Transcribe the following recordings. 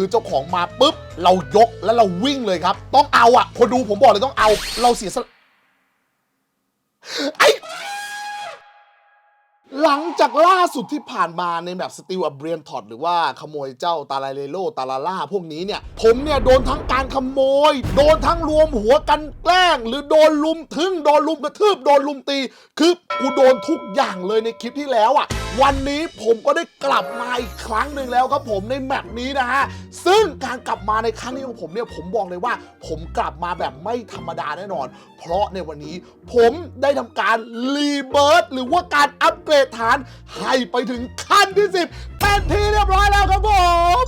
คือเจ้าของมาปุ๊บ เรายกแล้วเราวิ่งเลยครับ ต้องเอาอะ คนดูผมบอกเลยต้องเอา เราเสียสละไอหลังจากล่าสุดที่ผ่านมาในแบบสติลอับเบรียนทอดหรือว่าขโมยเจ้าตาลาเลโลตาลาล่าพวกนี้เนี่ย ผมเนี่ยโดนทั้งการขโมย โดนทั้งรวมหัวกันแกล้ง หรือโดนลุมทึ่งโดนลุมกระทืบโดนลุมตี คือกูโดนทุกอย่างเลยในคลิปที่แล้วอะ วันนี้ผมก็ได้กลับมาอีกครั้งหนึ่งแล้วครับผมในแมปนี้นะฮะ ซึ่งการกลับมาในครั้งนี้ของผมเนี่ยผมบอกเลยว่า ผมกลับมาแบบไม่ธรรมดาแน่นอน เพราะในวันนี้ผมได้ทำการรีเบิร์ตหรือว่าการอัปเกรดฐานให้ไปถึงขั้นที่ 10 เป็นที่เรียบร้อยแล้วครับผม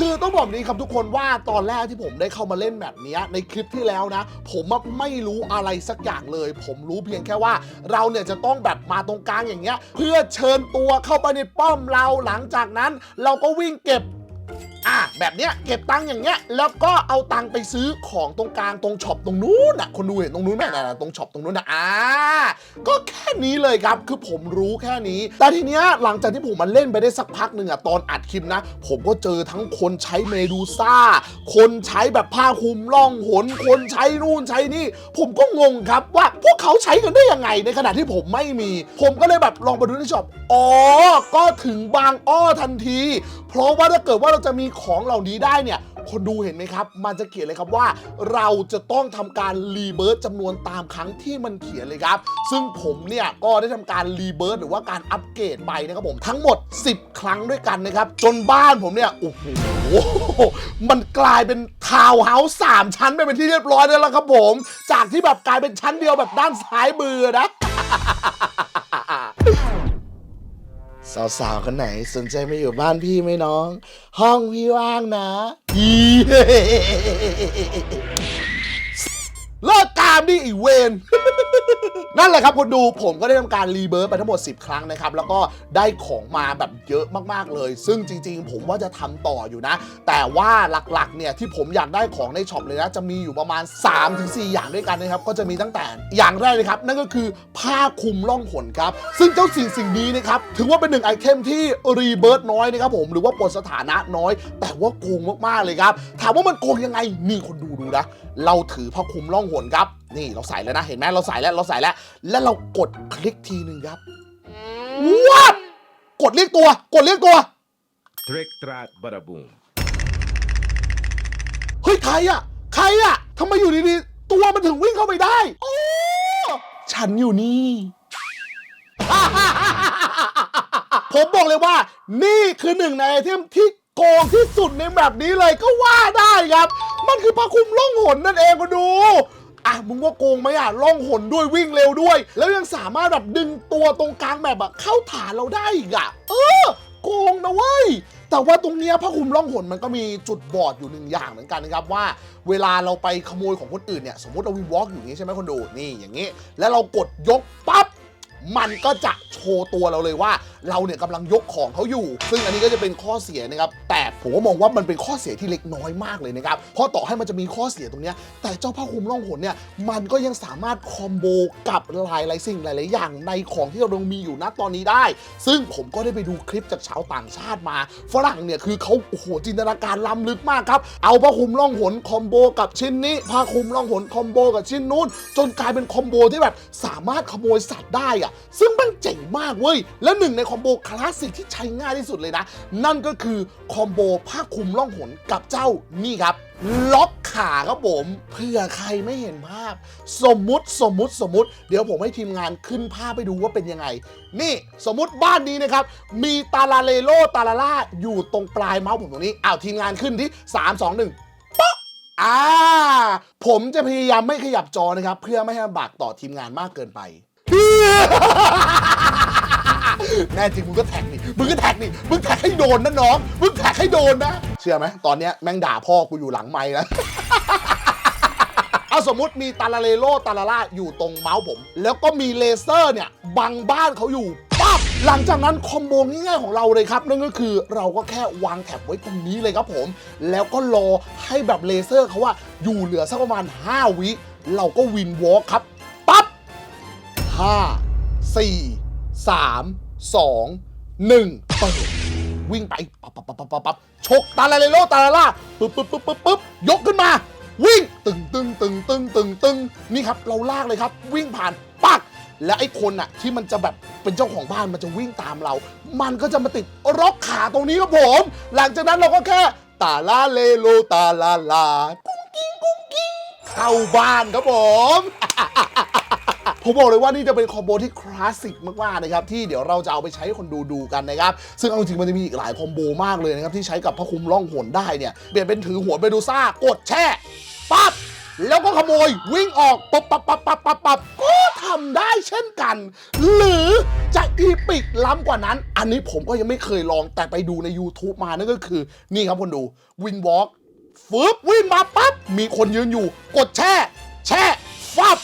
คือต้องบอกนี้ครับทุกคนว่าตอนแรกที่ผมได้เข้ามาเล่นแบบนี้ในคลิปที่แล้วนะ ผมไม่รู้อะไรสักอย่างเลย ผมรู้เพียงแค่ว่า เราเนี่ยจะต้องแบบมาตรงกลางอย่างเงี้ย เพื่อเชิญตัวเข้าไปในป้อมเราหลังจากนั้น เราก็วิ่งเก็บ อะแบบเนี้ยเก็บตังค์อย่างเงี้ยแล้วก็เอาตังค์ไปซื้อของตรงกลางตรงช็อปตรงนู้นน่ะคนดูเห็นตรงนู้นไหมน่ะตรงช็อปตรงนู้นน่ะอ่าก็แค่นี้เลยครับคือผมรู้แค่นี้ แต่ทีเนี้ยหลังจากที่ผมมาเล่นไปได้สักพักหนึ่งอะตอนอัดคลิปนะ ผมก็เจอทั้งคนใช้เมดูซ่า คนใช้แบบผ้าคลุมล่องหน คนใช้นู่นใช้นี่ ผมก็งงครับว่าพวกเขาใช้กันได้ยังไงในขณะที่ผมไม่มี ผมก็เลยแบบลองไปดูในช็อปอ๋อก็ถึงบางอ้อทันที เพราะว่าถ้าเกิดว่าเราจะมีของเหล่านี้ได้เนี่ย คนดูเห็นไหมครับ มันจะเขียนเลยครับว่า เราจะต้องทำการรีเบิร์ตจำนวนตามครั้งที่มันเขียนเลยครับ ซึ่งผมเนี่ยก็ได้ทำการรีเบิร์ตหรือว่าการอัปเกรดไปนะครับผมทั้งหมด 10 ครั้งด้วยกันนะครับ จนบ้านผมเนี่ยโอ้โหมันกลายเป็นทาวน์เฮาส์สามชั้นไปเป็นที่เรียบร้อยแล้วล่ะครับผม จากที่แบบกลายเป็นชั้นเดียวแบบด้านซ้ายมือนะ สาวๆคนไหนสนใจมาอยู่บ้านพี่ไหมน้อง ห้องพี่ว่างนะอีเลิกกามดิอีเวน นั่นแหละครับคนดูผมก็ได้ทำการรีเบิร์ตไปทั้งหมด 10 ครั้งนะครับ แล้วก็ได้ของมาแบบเยอะมากๆเลย ซึ่งจริง ๆ ผมว่าจะทำต่ออยู่นะ แต่ว่าหลักๆเนี่ยที่ผมอยากได้ของในช็อปเลยนะ จะมีอยู่ประมาณ 3-4 อย่างด้วยกันนะครับ ก็จะมีตั้งแต่อย่างแรกเลยครับ นั่นก็คือผ้าคลุมล่องหนครับ ซึ่งเจ้าสิ่งสิ่งนี้นะครับถือว่าเป็นหนึ่งไอเทมที่รีเบิร์ตน้อยนะครับผมหรือว่าปลดสถานะน้อย แต่ว่าโกงมากๆเลยครับถามว่ามันโกงยังไงนี่คนดูดูนะเราถือผ้าคลุมล่องหนครับนี่เราใส่แล้วนะ เห็นไหมเราใส่แล้วเราใส่แล้ว แล้วเรากดคลิกทีหนึ่งครับว้าวกดเรียกตัว กดเรียกตัว Trick track bada boom. เฮ้ยใครอะใครอะทำไมอยู่ดีๆตัวมันถึงวิ่งเข้าไปได้โอ้ฉันอยู่นี่ ผมบอกเลยว่า นี่คือหนึ่งในไอเทมที่โกงที่สุดในแบบนี้เลยก็ว่าได้ครับ มันคือผ้าคลุมล่องหนนั่นเองมาดู อะมึงว่าโกงไหมอะล่องหนด้วยวิ่งเร็วด้วย แล้วยังสามารถแบบดึงตัวตรงกลางแบบอะเข้าฐานเราได้อีกอะเออโกงนะเว้ยแต่ว่าตรงเนี้ยผ้าคลุมล่องหนมันก็มีจุดบอดอยู่หนึ่งอย่างเหมือนกันนะครับว่า เวลาเราไปขโมยของคนอื่นเนี่ยสมมติเราวินวอล์กอยู่อย่างนี้ใช่ไหมคนดูนี่อย่างนี้ แล้วเรากดยกปั๊บมันก็จะโชว์ตัวเราเลยว่า เราเนี่ยกำลังยกของเขาอยู่ ซึ่งอันนี้ก็จะเป็นข้อเสียนะครับ แต่ผมก็มองว่ามันเป็นข้อเสียที่เล็กน้อยมากเลยนะครับ เพราะต่อให้มันจะมีข้อเสียตรงนี้ แต่เจ้าผ้าคลุมล่องหนเนี่ย มันก็ยังสามารถคอมโบกับหลายหลายสิ่งหลาย ๆ อย่างในของที่เราลงมีอยู่ณตอนนี้ได้ ซึ่งผมก็ได้ไปดูคลิปจากชาวต่างชาติมา ฝรั่งเนี่ยคือเขาโอ้โหจินตนาการล้ำลึกมากครับ เอาผ้าคลุมล่องหนคอมโบกับชิ้นนี้ผ้าคลุมล่องหนคอมโบกับชิ้นนู้น จนกลายเป็นคอมโบที่แบบสามารถขโมยสัตว์ได้อะซึ่งมันเจ๋งมากเว้ย และหนึ่งในคอมโบคลาสสิกที่ใช้ง่ายที่สุดเลยนะ นั่นก็คือคอมโบผ้าคลุมล่องหนกับเจ้านี่ครับ ล็อกขาครับผมเพื่อใครไม่เห็นภาพ สมมุติสมมุติสมมุติ เดี๋ยวผมให้ทีมงานขึ้นภาพไปดูว่าเป็นยังไง นี่สมมุติบ้านนี้นะครับ มีตาลาเลโลตาลาล่าอยู่ตรงปลายเมาส์ผมตรงนี้อ้าวทีมงานขึ้นที่ 3 2 1ป๊อกอ่า ผมจะพยายามไม่ขยับจอนะครับ เพื่อไม่ให้ลำบากต่อทีมงานมากเกินไป แน่จริงมึงก็แท็กนี่มึงก็แท็กนี่มึงแท็กให้โดนนะน้อง มึงแท็กให้โดนนะ เชื่อไหมตอนเนี้ยแม่งด่าพ่อกูอยู่หลังไม้แล้ว เอาสมมติมีตาลาเลโลตาลาล่าอยู่ตรงเมาส์ผม แล้วก็มีเลเซอร์เนี่ยบังบ้านเขาอยู่ปั๊บหลังจากนั้นคอมโบง่ายๆของเราเลยครับ นั่นก็คือเราก็แค่วางแท็บไว้ตรงนี้เลยครับผม แล้วก็รอให้แบบเลเซอร์เขาว่าอยู่เหลือสักประมาณ 5 วิเราก็วินวอล์กครับปั๊บห้าสี่ สองหนึ่งเปิด วิ่งไปปั๊บปั๊บปั๊บปั๊บปั๊บฉกตาลาเลโลตาลาล่าปึ๊บปึ๊บปึ๊บปึ๊บปึ๊บยกขึ้นมา วิ่งตึงตึงตึงตึงตึงตึงนี่ครับเราลากเลยครับ วิ่งผ่านปักและไอ้คนอะที่มันจะแบบเป็นเจ้าของบ้านมันจะวิ่งตามเรา มันก็จะมาติดร็อกขาตรงนี้ครับผม หลังจากนั้นเราก็แค่ตาลาเลโลตาลาลากุ้งกิ้งกุ้งกิ้งเข้าบ้านครับผม ผมบอกเลยว่านี่จะเป็นคอมโบที่คลาสสิกมากๆนะครับที่เดี๋ยวเราจะเอาไปใช้ให้คนดูดูกันนะครับซึ่งเอาจริงมันจะมีอีกหลายคอมโบมากเลยนะครับที่ใช้กับพระคุมล่องหนได้เนี่ยเปลี่ยนเป็นถือหัวเมดูซ่ากดแช่ปั๊บแล้วก็ขโมยวิ่งออกปั๊บปั๊บปั๊บปั๊บปั๊บปับก็ทำได้เช่นกัน หรือจะอีปิกล้ำกว่านั้น อันนี้ผมก็ยังไม่เคยลองแต่ไปดูใน YouTube มานั่นก็คือ นี่ครับคนดูวินวอล์กฟึบวิ่งมาปั๊บมีคนยืนอยู่ กดแช่ แช่ ฟับ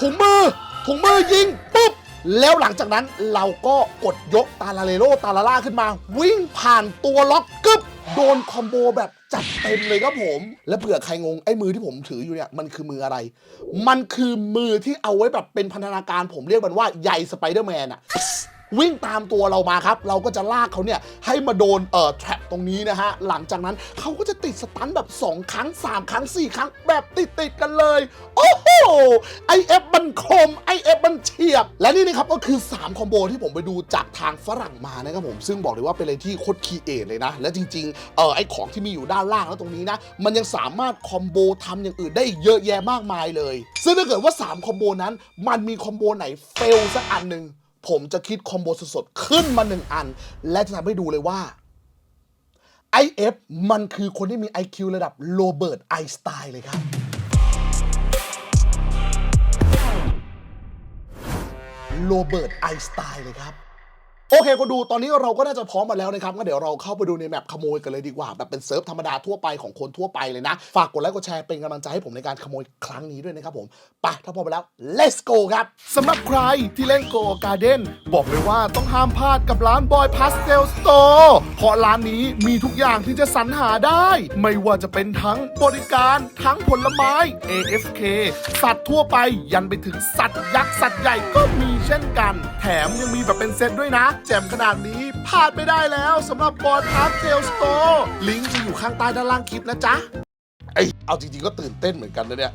ถุงมือถุงมือยิงปุ๊บแล้วหลังจากนั้นเราก็กดยกตาลาเลโลตาลาล่าขึ้นมา วิ่งผ่านตัวล็อกกึบโดนคอมโบแบบจัดเต็มเลยครับผม และเผื่อใครงงไอ้มือที่ผมถืออยู่เนี่ยมันคือมืออะไร มันคือมือที่เอาไว้แบบเป็นพันธนาการผมเรียกมันว่าใยสไปเดอร์แมนอะวิ่งตามตัวเรามาครับ เราก็จะลากเขาเนี่ยให้มาโดนเอ่อแทร็ตรงนี้นะฮะ หลังจากนั้นเขาก็จะติดสตันแบบ 2 ครั้ง 3 ครั้ง 4 ครั้งแบบติดติดกันเลย โอ้โหไอเอฟ คมไอเอฟมันเฉียบ และนี่นะครับก็คือ 3 คอมโบที่ผมไปดูจากทางฝรั่งมานะครับผม ซึ่งบอกเลยว่าเป็นอะไรที่โคตรคีเอทเลยนะ และจริงๆเออไอของที่มีอยู่ด้านล่างแล้วตรงนี้นะ มันยังสามารถคอมโบทำอย่างอื่นได้เยอะแยะมากมายเลย ซึ่งถ้าเกิดว่า 3 คอมโบนั้น มันมีคอมโบไหนเฟลสักอันหนึ่งผมจะคิดคอมโบสดๆขึ้นมาหนึ่งอัน และจะทำให้ดูเลยว่า IF มันคือคนที่มี IQ ระดับโรเบิร์ตไอสไตน์เลยครับ โรเบิร์ตไอน์สไตน์เลยครับ โอเคก็ดูตอนนี้เราก็น่าจะพร้อมมาแล้วนะครับงั้นเดี๋ยวเราเข้าไปดูในแมปขโมยกันเลยดีกว่า แบบเป็นเซิร์ฟธรรมดาทั่วไปของคนทั่วไปเลยนะ ฝากกดไลค์กดแชร์เป็นกำลังใจให้ผมในการขโมยครั้งนี้ด้วยนะครับผมไปถ้าพร้อมไปแล้ว let's go ครับสำหรับใครที่เล่น Go Garden บอกเลยว่าต้องห้ามพลาดกับร้าน Boy Pastel Store เพราะร้านนี้มีทุกอย่างที่จะสรรหาได้ ไม่ว่าจะเป็นทั้งบริการทั้งผลไม้ AFK สัตว์ทั่วไปยันไปถึงสัตว์ยักษ์สัตว์ใหญ่ก็มีเช่นกัน แถมยังมีแบบเป็นเซตด้วยนะแจ่มขนาดนี้พลาดไม่ได้แล้วสำหรับ Boy Pastel Store ลิงก์จะอยู่ข้างใต้ด้านล่างคลิปนะจ๊ะไอเอาจริงๆก็ตื่นเต้นเหมือนกันนะเนี่ย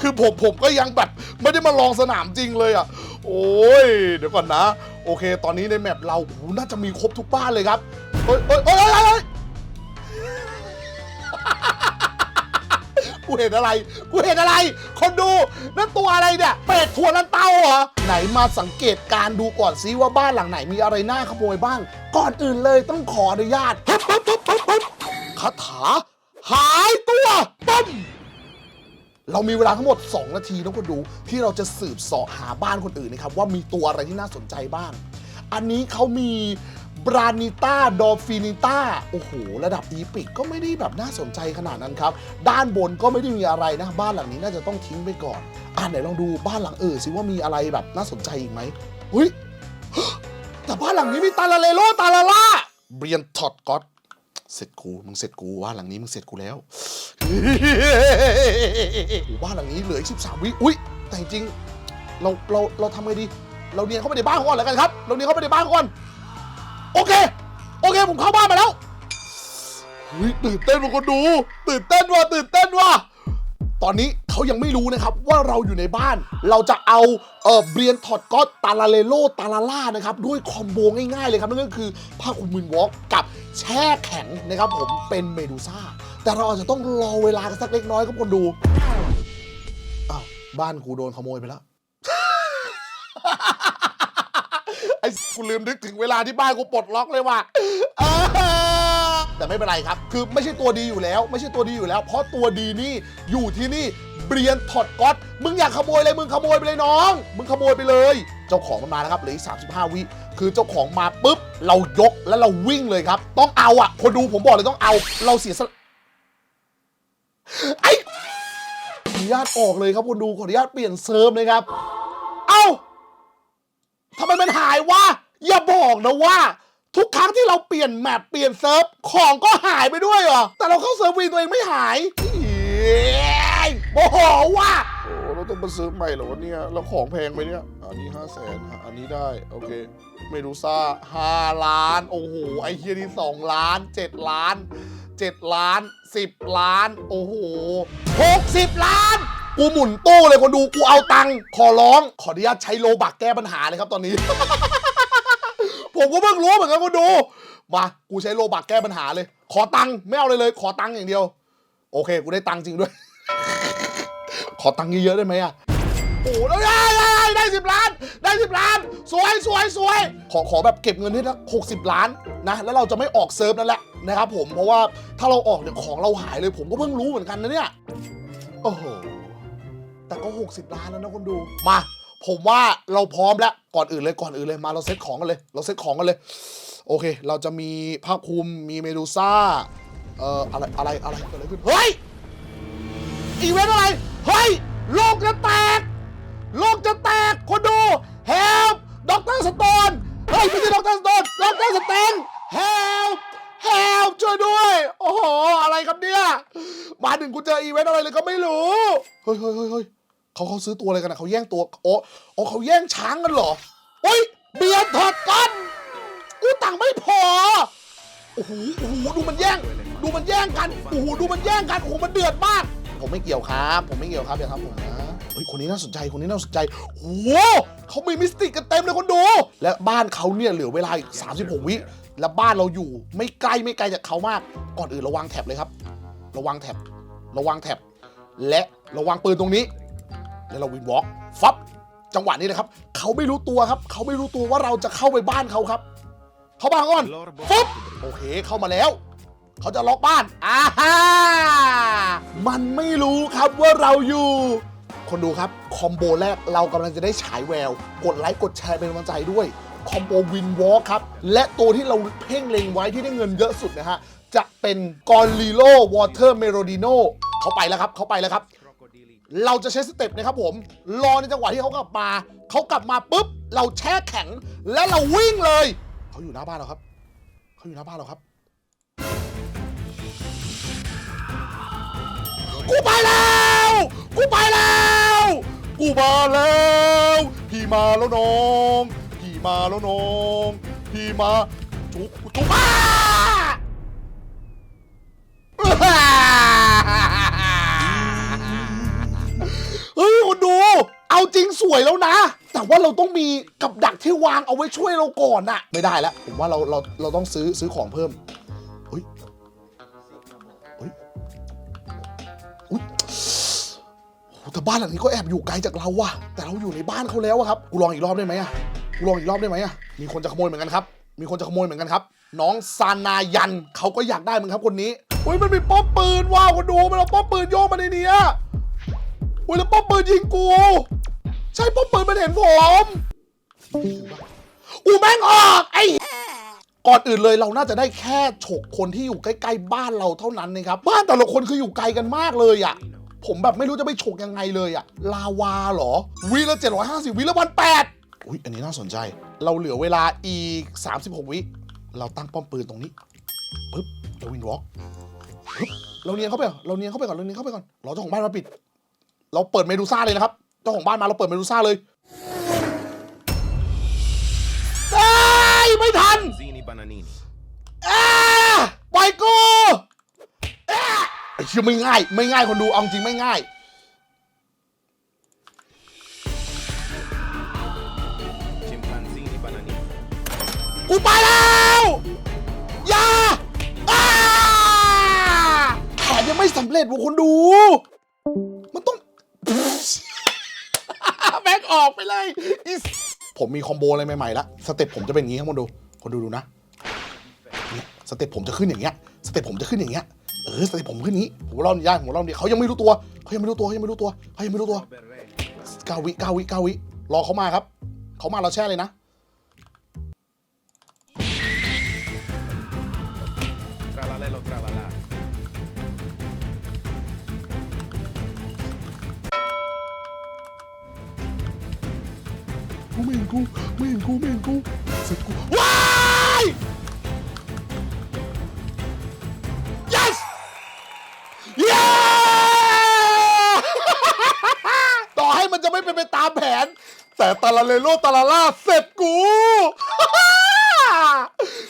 คือผมผมก็ยังแบบไม่ได้มาลองสนามจริงเลยอะ โอ้ย เดี๋ยวก่อนนะ โอเค ตอนนี้ในแมปเราหูน่าจะมีครบทุกบ้านเลยครับเฮ้ยเฮ้ยเฮ้ย กูเห็นอะไร กูเห็นอะไร คนดูนั่นตัวอะไรเนี่ยเป็ดถั่วลันเต้าเหรอ ไหนมาสังเกตการดูก่อนซิว่าบ้านหลังไหนมีอะไรน่าขโมยบ้าง ก่อนอื่นเลยต้องขออนุญาตปึ๊บปึ๊บปึ๊บปึ๊บปึ๊บคาถา หายตัวปั๊มเรามีเวลาทั้งหมด 2 นาทีนะคนดูที่เราจะสืบเสาะหาบ้านคนอื่นนะครับว่ามีตัวอะไรที่น่าสนใจบ้าง อันนี้เขามี บรานิต้าดอฟินิต้าโอ้โห ระดับอีพิกก็ไม่ได้แบบน่าสนใจขนาดนั้นครับ ด้านบนก็ไม่ได้มีอะไรนะ บ้านหลังนี้น่าจะต้องทิ้งไปก่อน อ่าไหนลองดูบ้านหลังเอื่นสิว่ามีอะไรแบบน่าสนใจอีกไหมเฮ้ยแต่บ้านหลังนี้มีตาลาเลโลตาลาล่าเบียนท็อดก็อตเสร็จกู มึงเสร็จกูบ้านหลังนี้มึงเสร็จกูแล้วโอ้บ้านหลังนี้เหลืออีก13วิอุ้ยแต่จริงเราเราเราทำไงดี เราเนียนเข้าไปในบ้านก่อนแล้วกันครับ เราเนียนเข้าไปในบ้านก่อน โอเค โอเค ผมเข้าบ้านมาแล้วเฮ้ยตื่นเต้นมาคนดู ตื่นเต้นว่ะตื่นเต้นว่ะตอนนี้เขายังไม่รู้นะครับว่าเราอยู่ในบ้าน เราจะเอาเออเบียนถอดก็อตตาลาเลโลตาลาล่านะครับด้วยคอมโบง่ายๆเลยครับนั่นก็คือผ้าคลุมมืนวอล์กกับแช่แข็งนะครับผมเป็นเมดูซ่า แต่เราอาจจะต้องรอเวลากันสักเล็กน้อยครับคนดูอ้าวบ้านกูโดนขโมยไปแล้ว ไอ้ กูลืมนึกถึงเวลาที่บ้านกูปลดล็อกเลยว่ะเออแต่ไม่เป็นไรครับ คือไม่ใช่ตัวดีอยู่แล้ว ไม่ใช่ตัวดีอยู่แล้ว เพราะตัวดีนี่อยู่ที่นี่เบียนถอดก๊อตมึงอยากขโมยอะไรมึงขโมยไปเลยน้อง มึงขโมยไปเลย เจ้าของมันมาแล้วครับเหลืออีก35 วิคือเจ้าของมาปุ๊บ เรายกแล้วเราวิ่งเลยครับ ต้องเอาอะคนดูผมบอกเลยต้องเอา เราเสียสละไอ้ขออนุญาตออกเลยครับคนดูขออนุญาตเปลี่ยนเซิร์ฟเลยครับ ทำไมมันหายวะ อย่าบอกนะว่า ทุกครั้งที่เราเปลี่ยนแมปเปลี่ยนเซิร์ฟ ของก็หายไปด้วยเหรอ แต่เราเข้าเซิร์ฟวีตัวเองไม่หายเฮ้ยโมโหว่ะ โอ้เราต้องมาซื้อใหม่เหรอวะเนี่ยแล้วของแพงไหมเนี่ย อันนี้ห้าแสนอันนี้ได้ โอเค เมดูซ่าห้าล้าน โอ้โห ไอ้เฮียนี่สองล้านเจ็ดล้านเจ็ดล้านสิบล้าน โอ้โหหกสิบล้าน กูหมุนตู้เลยคนดูกูเอาตังค์ขอร้องขออนุญาตใช้โลบักแก้ปัญหาเลยครับตอนนี้ ผมก็เพิ่งรู้เหมือนกันคนดู มากูใช้โลบักแก้ปัญหาเลย ขอตังค์ไม่เอาเลยเลย ขอตังค์อย่างเดียว โอเค กูได้ตังค์จริงด้วย ขอตังค์เยอะๆได้ไหมอะโอ้ได้ได้ได้ได้สิบล้าน ได้สิบล้าน สวยสวยสวยขอขอแบบเก็บเงินให้ทักหกสิบล้านนะ แล้วเราจะไม่ออกเซิร์ฟนั่นแหละนะครับผมเพราะว่าถ้าเราออกเนี่ยของเราหายเลยผมก็เพิ่งรู้เหมือนกันนะเนี่ยโอ้โห แต่ก็ 60 ล้านแล้วนะคนดู มา ผมว่าเราพร้อมแล้ว ก่อนอื่นเลยก่อนอื่นเลยมาเราเซ็ตของกันเลย เราเซ็ตของกันเลย โอเค เราจะมีผ้าคลุมมีเมดูซ่า เอ่ออะไรอะไรอะไรเกิดอะไรขึ้น เฮ้ย อีเวนต์อะไร เฮ้ย โลกจะแตก โลกจะแตก คนดู help ด็อกเตอร์สโตน เฮ้ยไม่ใช่ด็อกเตอร์สโตนด็อกเตอร์สเตน help help ช่วยด้วย โอ้โห อะไรครับเนี่ย มาถึงกูเจออีเวนต์อะไรเลยก็ไม่รู้ เฮ้ยเฮ้ยเฮ้ย เขาเขาซื้อตัวอะไรกันนะเขาแย่งตัวโอ้โอ้เขาแย่งช้างกันเหรอเฮ้ยเบียร์ถอดกันกูตังค์ไม่พอโอ้โหโอ้โหดูมันแย่ง ดูมันแย่งกันโอ้โหดูมันแย่งกันโอ้โหมันเดือดมาก ผมไม่เกี่ยวครับ ผมไม่เกี่ยวครับอย่าทำผมนะเฮ้ยคนนี้น่าสนใจคนนี้น่าสนใจโอ้โหเขามีมิสติกกันเต็มเลยคนดู และบ้านเขาเนี่ยเหลือเวลาอีก36 วิและบ้านเราอยู่ไม่ใกล้ไม่ไกลจากเขามาก ก่อนอื่นระวังแท็บเลยครับ ระวังแท็บระวังแท็บและระวังปืนตรงนี้ แล้วเราวินวอล์กฟับจังหวะนี้นะครับ เขาไม่รู้ตัวครับ เขาไม่รู้ตัวว่าเราจะเข้าไปบ้านเขาครับ เขาบ้านก่อน Lorbo ปุ๊บโอเคเข้ามาแล้ว เขาจะล็อกบ้านอ่าฮ่ามันไม่รู้ครับว่าเราอยู่ คนดูครับ คอมโบแรกเรากำลังจะได้ฉายแวว กดไลค์กดแชร์เป็นกำลังใจด้วยคอมโบวินวอลครับ และตัวที่เราเพ่งเล็งไว้ที่ได้เงินเยอะสุดนะฮะ จะเป็นกอริโลวอเตอร์เมโรดิโนเขาไปแล้วครับ เขาไปแล้วครับ เราจะใช้สเต็ปนะครับผม รอในจังหวะที่เขากลับมา เขากลับมาปุ๊บ เราแช่แข็ง และเราวิ่งเลย เขาอยู่หน้าบ้านเราครับ เขาอยู่หน้าบ้านเราครับ กูไปแล้ว กูไปแล้ว กูมาแล้ว พี่มาแล้วน้อง พี่มาแล้วน้อง พี่มาจุกจุกอ้า เอาจริงสวยแล้วนะ แต่ว่าเราต้องมีกับดักที่วางเอาไว้ช่วยเราก่อนอะไม่ได้แล้วผมว่าเราเราเราต้องซื้อซื้อของเพิ่มเฮ้ยเฮ้ยอุ๊ยโอ้โหแต่บ้านหลังนี้ก็แอบอยู่ไกลจากเราว่ะ แต่เราอยู่ในบ้านเขาแล้วอะครับกูลองอีกรอบได้ไหมอะกูลองอีกรอบได้ไหมอะมีคนจะขโมยเหมือนกันครับ มีคนจะขโมยเหมือนกันครับ น้องซานายันเขาก็อยากได้เหมือนครับคนนี้อุ้ยมันมีป้อมปืนว้าวคนดูมันเอาป้อมปืนโยกมาในเนี้ยอุ้ยแล้วป้อมปืนยิงกู ช่ป้อมปืนมันเห็นผมอูแม่งออกไอ้ก่อนอื่นเลยเราน่าจะได้แค่ฉกคนที่อยู่ใกล้ ๆ บ้านเราเท่านั้นนะครับ บ้านแต่ละคนคืออยู่ไกลกันมากเลยอะ่ะ ผมแบบไม่รู้จะไปฉกยังไงเลยอะ่ะ ลาวาเหรอวีละ 750 วิละพันแปดอุ้ยอันนี้น่าสนใจ เราเหลือเวลาอีก 36 วิ เราตั้งป้อมปืนตรงนี้ปึ๊บเราวินวอล์กปึ๊บเราเนียนเข้าไปก่อเราเนียนเข้าไปก่อนเราเนียนเข้าไปก่อนรอเจ้าของบ้านมาปิด เราเปิดเมดูซ่าเลยนะครับ เจ้าของบ้านมาเราเปิดเมดูซ่าเลยเอ้ยไม่ทัน Zini Bananini. เอ้ยปล่อยกูเอ้ยไอ้เชื่อไม่ง่าย ไม่ง่ายคนดูเอาจริงไม่ง่าย Chimpanzini Bananini. กูไปแล้วอย่าอ้าแผนยังไม่สำเร็จว่ะคนดู มันต้อง แม็กออกไปเลยอีสผมมีคอมโบอะไรใหม่ๆละสเต็ปผมจะเป็นอย่างนี้ครับคนดู คนดูดูนะเนี่ยสเต็ปผมจะขึ้นอย่างเงี้ยสเต็ปผมจะขึ้นอย่างเงี้ยเออสเต็ปผมขึ้นนี้ผมเล่านิยายผมเล่านิยายเขายังไม่รู้ตัวเขายังไม่รู้ตัวเขายังไม่รู้ตัวเขายังไม่รู้ตัวเก้าวิเก้าวิเก้าวิรอเขามาครับเขามาเราแช่เลยนะ กูไม่เห็นกูไม่เห็นกูไม่เห็นกูเสร็จกูว้าย yes yeah ต่อให้มันจะไม่เป็นไปตามแผน แต่ตาลาเลโลตาลาล่าเสร็จกู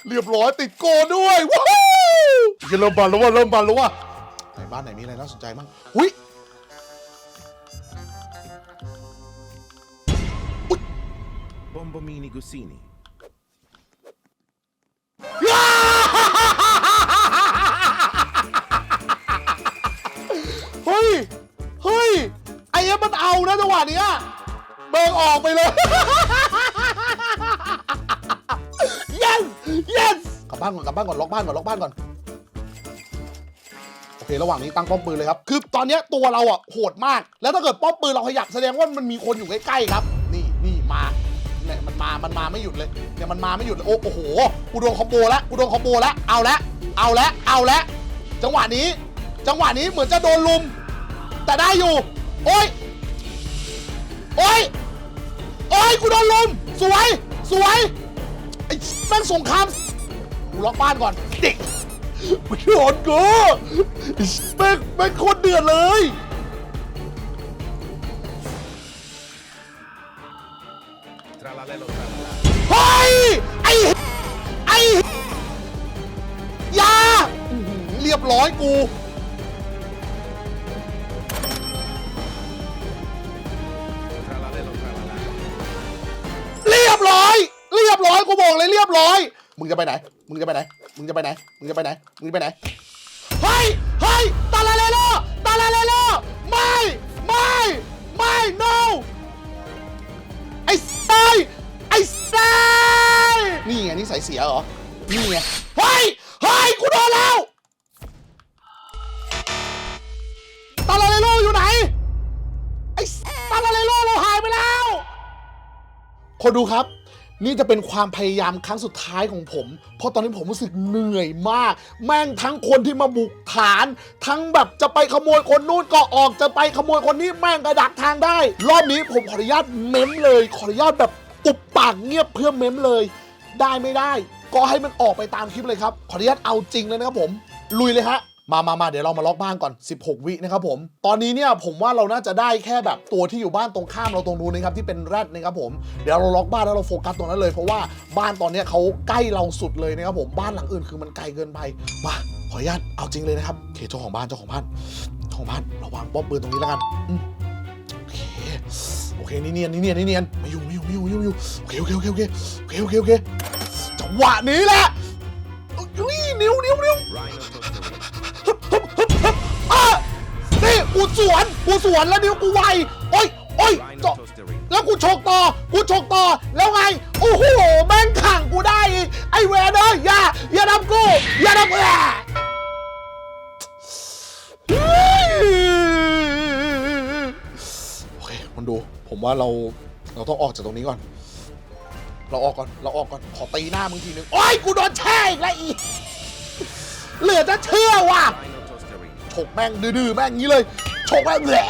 เรียบร้อยติดโกด้วยว้าวเริ่มบันแล้วว่าเริ่มบันแล้วว่าไหนบ้านไหนมีอะไรน่าสนใจบ้างอุ้ย Bombomini Gusini. เฮ้ย เฮ้ย ไอ้เอ็มมันเอานะจังหวะเนี้ยเบิกออกไปเลย yes yes กลับบ้านก่อนกลับบ้านก่อนล็อกบ้านก่อนล็อกบ้านก่อน โอเคระหว่างนี้ตั้งป้อมปืนเลยครับ คือตอนเนี้ยตัวเราอะโหดมาก แล้วถ้าเกิดป้อมปืนเราขยับแสดงว่ามันมีคนอยู่ใกล้ๆครับ นี่นี่มา เนี่ยมันมา มันมาไม่หยุดเลย เนี่ยมันมาไม่หยุดเลย โอ้โห กูโดนคอมโบแล้วกูโดนคอมโบแล้วเอาละ เอาละ เอาละ จังหวะนี้ จังหวะนี้เหมือนจะโดนลุม แต่ได้อยู่ โอ้ย โอ้ย โอ้ย กูโดนลุม สวย สวย ไอ้แม่งสงครามกูล็อกบ้านก่อนเด็กกูโดนกูไอ้แม่งแม่งโคตรเดือดเลย ไอ้ไอ้ยาอื้อหือเรียบร้อยกูเรียบร้อย เรียบร้อยกูบอกเลยเรียบร้อย มึงจะไปไหน มึงจะไปไหน มึงจะไปไหน มึงจะไปไหน มึงจะไปไหน เฮ้ย คนดูครับ นี่จะเป็นความพยายามครั้งสุดท้ายของผม เพราะตอนนี้ผมรู้สึกเหนื่อยมาก แม่งทั้งคนที่มาบุกฐาน ทั้งแบบจะไปขโมยคนนู้นก็ออกจะไปขโมยคนนี้แม่งกระดักทางได้ รอบนี้ผมขออนุญาตเม้มเลย ขออนุญาตแบบอุบปากเงียบเพื่อเม้มเลย ได้ไม่ได้ ก็ให้มันออกไปตามคลิปเลยครับ ขออนุญาตเอาจริงเลยนะครับผม ลุยเลยฮะ มามามาเดี๋ยวเรามาล็อกบ้านก่อน 16 วินะครับผม ตอนนี้เนี่ยผมว่าเราน่าจะได้แค่แบบตัวที่อยู่บ้านตรงข้ามเราตรงนู้นนะครับที่เป็นแรดนะครับผม เดี๋ยวเราล็อกบ้านแล้วเราโฟกัสตรงนั้นเลยเพราะว่าบ้านตอนนี้เขาใกล้เราสุดเลยนะครับผม บ้านหลังอื่นคือมันไกลเกินไป มาขออนุญาตเอาจริงเลยนะครับโอเคเจ้าของบ้านเจ้าของบ้านเจ้าของบ้านระวังป้อมปืนตรงนี้แล้วกันโอเคโอเคนี่เนียนนี่เนียนนี่เนียนไม่อยู่ไม่อยู่ไม่อยู่ไม่อยู่ไม่อยู่โอเคโอเคโอเคโอเคโอเคโอเคโอเคจังหวะนี้แหละอุ้ยนิ้วนิ้วนิ้ว กูสวนกูสวนแล้วนิ้วกูไวโอ้ยโอ้ยจาะ Toastery. แล้วกูชกต่อ กูชกต่อ แล้วไง โอ้โห แม่งขังกูได้อีก ไอ้เวรเอ้ยอย่า อย่าทำกู อย่าทำแหละโอเคมันดู ผมว่าเรา เราต้องออกจากตรงนี้ก่อน เราออกก่อน เราออกก่อน ขอตีหน้ามึงทีนึง โอ้ย กูโดนแช่อีกแล้วอีเหลือจะเชื่อว่ะฉกแม่งดื้อๆแม่งงี้เลย ฉกแม่งแหละ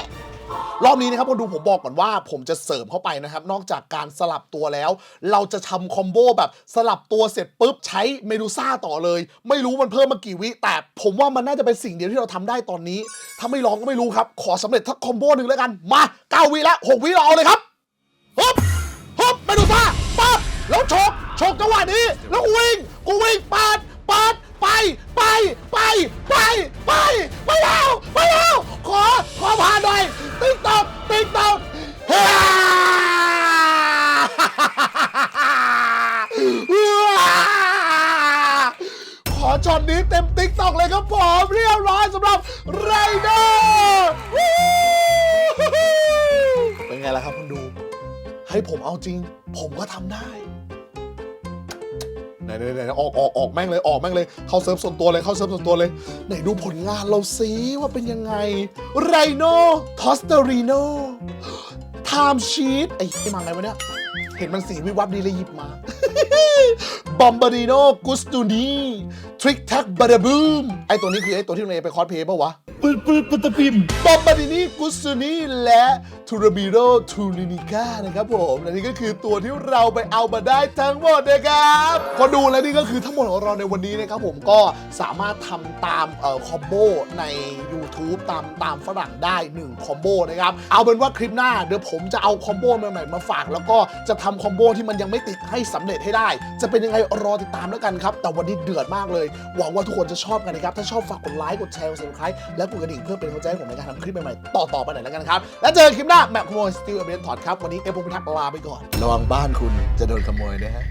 รอบนี้นะครับคนดูผมบอกก่อนว่าผมจะเสริมเข้าไปนะครับ นอกจากการสลับตัวแล้ว เราจะทำคอมโบแบบสลับตัวเสร็จปุ๊บใช้เมดูซ่าต่อเลย ไม่รู้มันเพิ่มมากี่วิ แต่ผมว่ามันน่าจะเป็นสิ่งเดียวที่เราทำได้ตอนนี้ ถ้าไม่ลองก็ไม่รู้ครับ ขอสำเร็จทักคอมโบหนึ่งแล้วกัน มาเก้าวิแล้วหกวิเราเอาเลยครับฮึบฮึบเมดูซ่าปั๊บแล้วฉกฉกจังหวะนี้ แล้วกูวิ่งกูวิ่งปาดปาด ไปไปไปไปไปไปแล้วไปแล้วขอขอผ่านหน่อยติ๊กตอกติ๊กตอกเฮ้ขอช็อตนี้เต็มติ๊กตอกเลยครับผมเรียบร้อยสำหรับไรเดอร์เป็นไงล่ะครับคุณดู ให้ผมเอาจริง ผมก็ทำได้ ไหนไหนไหนออกออกออกแม่งเลยออกแม่งเลยเข้าเซิร์ฟส่วนตัวเลยเข้าเซิร์ฟส่วนตัวเลย ไหนดูผลงานเราซิว่าเป็นยังไงไรโนทอสเตอรีโนไทม์ชีตไอ้ไอ้มาไงวะเนี่ยเห็นมันสีวิวับดีเลยหยิบมาบอมบาดิโนกุสตูนีทริกแท็กบาราบูมไอตัวนี้คือไอตัวที่เราไปคอสเพย์ปะวะ ปืนปืนปุตตะปิมบอมบาดินีกุสตูนีและทูราบิโรทูนินิก้านะครับผมและนี่ก็คือตัวที่เราไปเอามาได้ทั้งหมดนะครับพอดูแล้วนี่ก็คือทั้งหมดของเราในวันนี้นะครับผมก็สามารถทำตามเอ่อคอมโบใน YouTube ตามตามฝรั่งได้1คอมโบนะครับเอาเป็นว่าคลิปหน้าเดี๋ยวผมจะเอาคอมโบใหม่ๆมาฝาก แล้วก็จะทำคอมโบที่มันยังไม่ติดให้สำเร็จให้ได้ จะเป็นยังไงรอติดตามแล้วกันครับแต่วันนี้เดือดมากเลย หวังว่าทุกคนจะชอบกันนะครับถ้าชอบฝากกดไลค์กดแชร์กด subscribe และกดกระดิ่งเพื่อเป็นกำลังใจให้ผมในการทำคลิปใหม่ๆต่อๆไปหน่อยแล้วกันครับ แล้วเจอคลิปหน้าแมปขโมยสติลเอเบนถอดครับ วันนี้เอฟพิทักษ์ลาไปก่อน ระวังบ้านคุณจะโดนขโมยนะฮะ